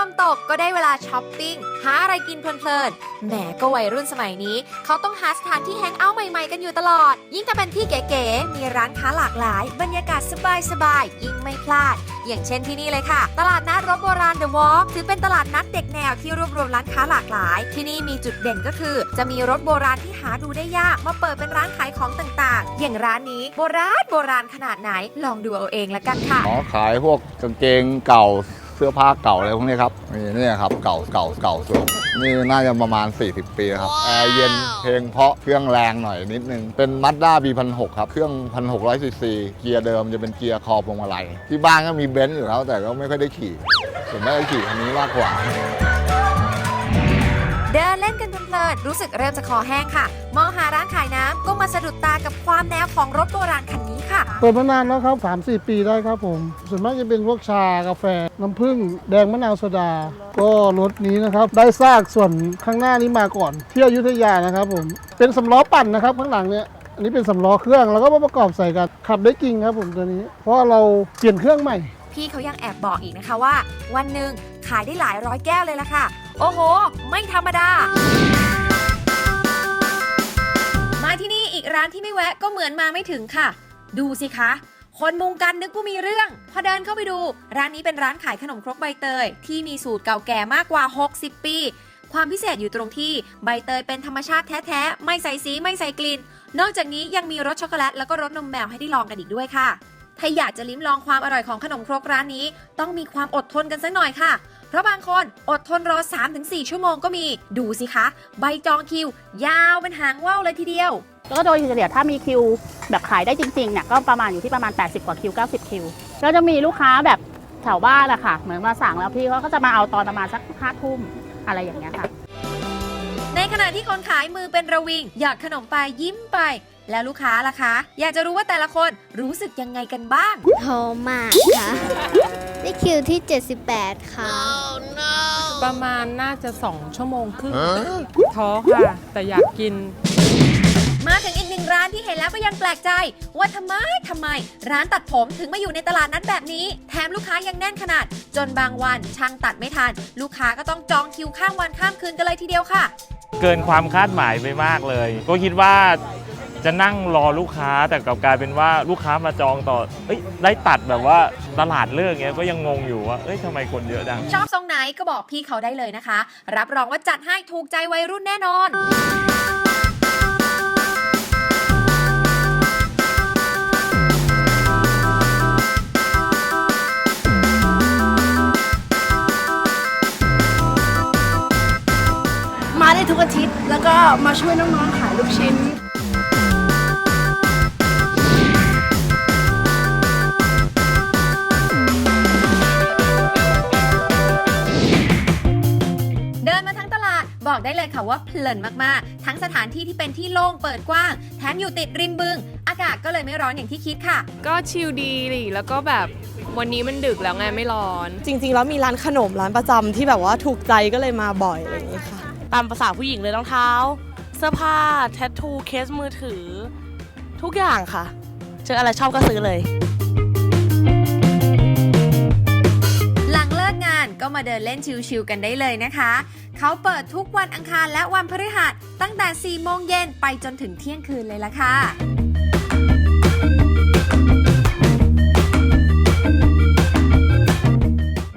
ลมตกก็ได้เวลาช้อปปิ้ง หาอะไรกินเพลินๆ แหมก็วัยรุ่นสมัยนี้ เขาต้องหาสถานที่แฮงเอาท์ใหม่ๆ กันอยู่ตลอด ยิ่งถ้าเป็นที่เก๋ๆ มีร้านค้าหลากหลาย บรรยากาศสบายๆ ยิ่งไม่พลาด อย่างเช่นที่นี่เลยค่ะ ตลาดนัดรถโบราณเดอะวอล์กถือเป็นตลาดนัดเด็กแนวที่รวบรวมร้านค้าหลากหลาย ที่นี่มีจุดเด่นก็คือ จะมีรถโบราณที่หาดูได้ยาก มาเปิดเป็นร้านขายของต่างๆ อย่างร้านนี้โบราณโบราณขนาดไหน ลองดูเอาเองละกันค่ะ อ๋อขายพวกกางเกงเก่า สื้อผ้าเก่าอะไรพวกนี้ครับนี่เนี่ยครับเก่าเก่าเก่าสุดนี่น่าจะประมาณ 40 ปีครับแอร์เย็นเพลงเพราะเครื่องแรงหน่อยนิดนึง เป็นมั d ด้า B16 ครับ เครื่อง 1,600ซีซีเกียร์เดิมจะเป็นเกียร์คอพวงมาลัยที่บ้านก็มีเบนซ์อยู่แล้วแต่ก็ไม่ค่อยได้ขี่ส่วนมากจะขี่คันนี้มากกว่า เดินเล่นกันเพลินๆรู้สึกเริ่มจะคอแห้งค่ะ มองหาร้านขายน้ำก็มาสะดุดตากับความแนวของรถโบราณคันนี้ ค่ะ เปิดมานานแล้วครับ 3-4 ปีได้ครับผม ส่วนมากจะเป็นพวกชากาแฟ น้ำผึ้งแดงมะนาวโซดา ก็รถนี้นะครับ ได้ซากส่วนข้างหน้านี้มาก่อน ที่อยุธยานะครับผม เป็นสำล้อปั่นนะครับข้างหลังเนี่ยอันนี้เป็นสำล้อเครื่องแล้วก็มาประกอบใส่กันขับได้จริงครับผมตัวนี้ เพราะว่าเราเปลี่ยนเครื่องใหม่ พี่เขายังแอบบอกอีกนะคะว่า วันหนึ่งขายได้หลายร้อยแก้วเลยล่ะค่ะ โอ้โห ไม่ธรรมดา มาที่นี่อีกร้านที่ไม่แวะก็เหมือนมาไม่ถึงค่ะ ดูสิคะ คนมุงกันนึกว่ามีเรื่อง พอเดินเข้าไปดู ร้านนี้เป็นร้านขายขนมครกใบเตย ที่มีสูตรเก่าแก่มากกว่า 60 ปี ความพิเศษอยู่ตรงที่ใบเตยเป็นธรรมชาติแท้ๆ ไม่ใส่สีไม่ใส่กลิ่น นอกจากนี้ยังมีรสช็อกโกแลตแล้วก็รสนมแมวให้ได้ลองกันอีกด้วยค่ะ ถ้าอยากจะลิ้มลองความอร่อยของขนมครกร้านนี้ ต้องมีความอดทนกันสักหน่อยค่ะเพราะบางคนอดทนรอ 3-4 ชั่วโมงก็มี ดูสิคะ ใบจองคิวยาวเป็นหางว่าวเลยทีเดียว ก็โดยเฉลี่ยถ้ามีคิวแบบขายได้จริงๆเนี่ยก็ประมาณอยู่ที่ประมาณ 80 กว่าคิว 90 คิว แล้วจะมีลูกค้าแบบแถวบ้านอะค่ะ เหมือนมาสั่งแล้วพี่เขาก็จะมาเอาตอนประมาณสักห้าทุ่มอะไรอย่างเงี้ยค่ะ ในขณะที่คนขายมือเป็นระวิง หยอดขนมไปยิ้มไป แล้วลูกค้าล่ะคะ อยากจะรู้ว่าแต่ละคนรู้สึกยังไงกันบ้าง โทรมากค่ะ ได้คิวที่ 78 ค่ะ ประมาณน่าจะ2ชั่วโมงครึ่งท้อค่ะ แต่อยากกิน มาถึงอีกหนึ่งร้านที่เห็นแล้วก็ยังแปลกใจ ว่าทำไมทำไม ร้านตัดผมถึงมาอยู่ในตลาดนัดแบบนี้ แถมลูกค้ายังแน่นขนาด จนบางวันช่างตัดไม่ทัน ลูกค้าก็ต้องจองคิวข้ามวันข้ามคืนกันเลยทีเดียวค่ะ เกินความคาดหมายไปมากเลย ก็คิดว่าจะนั่งรอลูกค้าแต่กลับกลายเป็นว่าลูกค้ามาจองต่อเอ้ยได้ตัดแบบว่าตลาดเลิกเงี้ยก็ยังงงอยู่ว่าเอ้ยทำไมคนเยอะจังชอบทรงไหนก็บอกพี่เขาได้เลยนะคะ รับรองว่าจัดให้ถูกใจวัยรุ่นแน่นอน ทิตย์ แล้วก็มาช่วยน้องๆขายลูกชิ้น เดินมาทั้งตลาดบอกได้เลยค่ะว่าเพลินมากๆ ทั้งสถานที่ที่เป็นที่โล่งเปิดกว้าง แถมอยู่ติดริมบึง อากาศก็เลยไม่ร้อนอย่างที่คิดค่ะ ก็ชิลดีดิแล้วก็แบบวันนี้มันดึกแล้วไงไม่ร้อน จริงๆ แล้วมีร้านขนมร้านประจำที่แบบว่าถูกใจก็เลยมาบ่อยอะไรอย่างนี้ค่ะ ตามภาษาผู้หญิงเลยรองเท้า เสื้อผ้าแทททูเคสมือถือ ทุกอย่างค่ะ เจออะไรชอบก็ซื้อเลย หลังเลิกงานก็มาเดินเล่นชิลๆกันได้เลยนะคะ เขาเปิดทุกวันอังคารและวันพฤหัสตั้งแต่ 4 โมงเย็นไปจนถึงเที่ยงคืนเลยละค่ะ